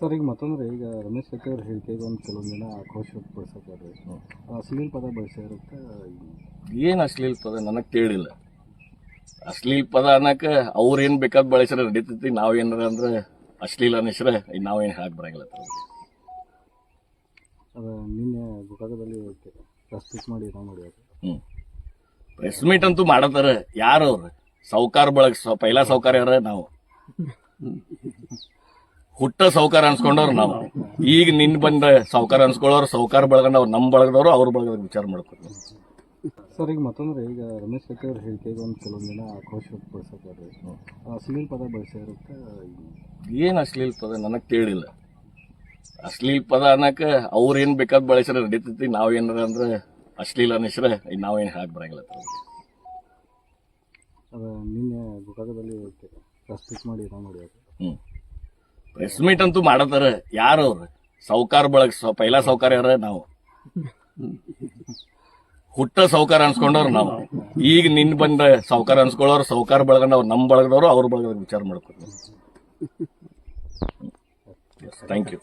Sir ಈಗ ಮತ್ತೊಂದ್ರೆ ಈಗ ರಮೇಶ್ ಶೆಟ್ಟಿ ಅವ್ರ ಹೇಳಿಕೆಗೆ ಒಂದು ಕೆಲವೊಂದು ಜನ ಆಕ್ರೋಶ ವ್ಯಕ್ತಪಡಿಸತ್ತಾರೆ ಅಶ್ಲೀಲ ಪದ ಬಳಸಿರುತ್ತೆ ಏನು ಅಶ್ಲೀಲ ಪದ? ನನಗೆ ಕೇಳಿಲ್ಲ. ಅಶ್ಲೀಲ ಪದ ಅನ್ನಕ್ಕೆ ಅವ್ರು ಏನು ಬೇಕಾದ್ ಬಳಸ್ರೆ ನಡೀತೈತಿ ನಾವೇನಾರ ಅಂದ್ರೆ ಅಶ್ಲೀಲ ಅನ್ನಿಸ್ರೆ ನಾವೇನು ಹಾಕಿ ಬರಂಗಿಲ್ಲ. ಅದು ನಿನ್ನೆ ಗುಟಕದಲ್ಲಿ ಪ್ರಸ್ತುತ ಮಾಡಿ ಮಾಡಿ ಹ್ಞೂ ಪ್ರೆಸ್ ಮೀಟ್ ಅಂತೂ ಮಾಡತ್ತಾರ. ಯಾರು ಅವ್ರು? ಸೌಕಾರ ಬಳಗ ಪೈಲಾ ಸೌಕಾರ ಯಾರ ನಾವು? ಹುಟ್ಟ ಸೌಕಾರ ಅನ್ಸ್ಕೊಂಡವ್ರು ನಾವು. ಈಗ ನಿನ್ ಬಂದ ಸಾವುಕಾರ ಅನ್ಸ್ಕೊಳ್ಳೋರು ಬಳಗಂಡ ಅವ್ರು ನಮ್ಮ ಬಳಗದವ್ರು ಅವ್ರ ಬಳಗದ ವಿಚಾರ ಮಾಡ್ಕೊಂಡು ಸರ್ ಈಗ ಮತ್ತೊಂದ್ರೆ ಈಗ ರಮೇಶ್ ಶೆಟ್ಟಿ ಅವ್ರ ಹೇಳಿಕೆಗೆ ಒಂದು ಕೆಲವೊಂದು ದಿನ ಆಕ್ರೋಶ ವ್ಯಕ್ತಪಡಿಸತ್ತಾರೆ ಅಶ್ಲೀಲ ಪದ ಬಳಸಿರುತ್ತೆ ಏನು ಅಶ್ಲೀಲ ಪದ? ನನಗೆ ಕೇಳಿಲ್ಲ. ಅಶ್ಲೀಲ ಪದ ಅನ್ನಕ್ಕೆ ಅವ್ರು ಏನು ಬೇಕಾದ್ ಬಳಸಿದ್ರೆ ನಡೀತೈತಿ ನಾವ್ ಏನಾರ ಅಂದ್ರೆ ಅಶ್ಲೀಲ ಅನ್ನಿಸ್ರೆ ನಾವೇನು ಹಾಕಿ ಬರಂಗಿಲ್ಲ. ಅದು ನಿನ್ನೆ ಗುಟಕದಲ್ಲಿ ಪ್ರಸ್ತುತ ಮಾಡಿ ಇದು ಮಾಡಿ ಹ್ಮ್. ಪ್ರೆಸ್ ಮೀಟ್ ಅಂತೂ ಮಾಡತ್ತಾರ ಯಾರು ಅವ್ರು? ಸೌಕಾರ ಬಳಗ ಪೈಲಾ ಸೌಕಾರ ಯಾರ? ನಾವು. ಹುಟ್ಟ ಸೌಕಾರ ಅನ್ಸ್ಕೊಂಡವ್ರು ನಾವು. ಈಗ ನಿನ್ ಬಂದ ಸೌಕಾರ ಅನ್ಸ್ಕೊಳ್ಳೋರು ಸೌಕಾರ ಬಳಗಂಡ ಅವ್ರು ನಮ್ಮ ಬಳಗದವ್ರು, ಅವ್ರ ಬಳಗದ ವಿಚಾರ ಮಾಡ್ಕೊತೀವಿ. Thank you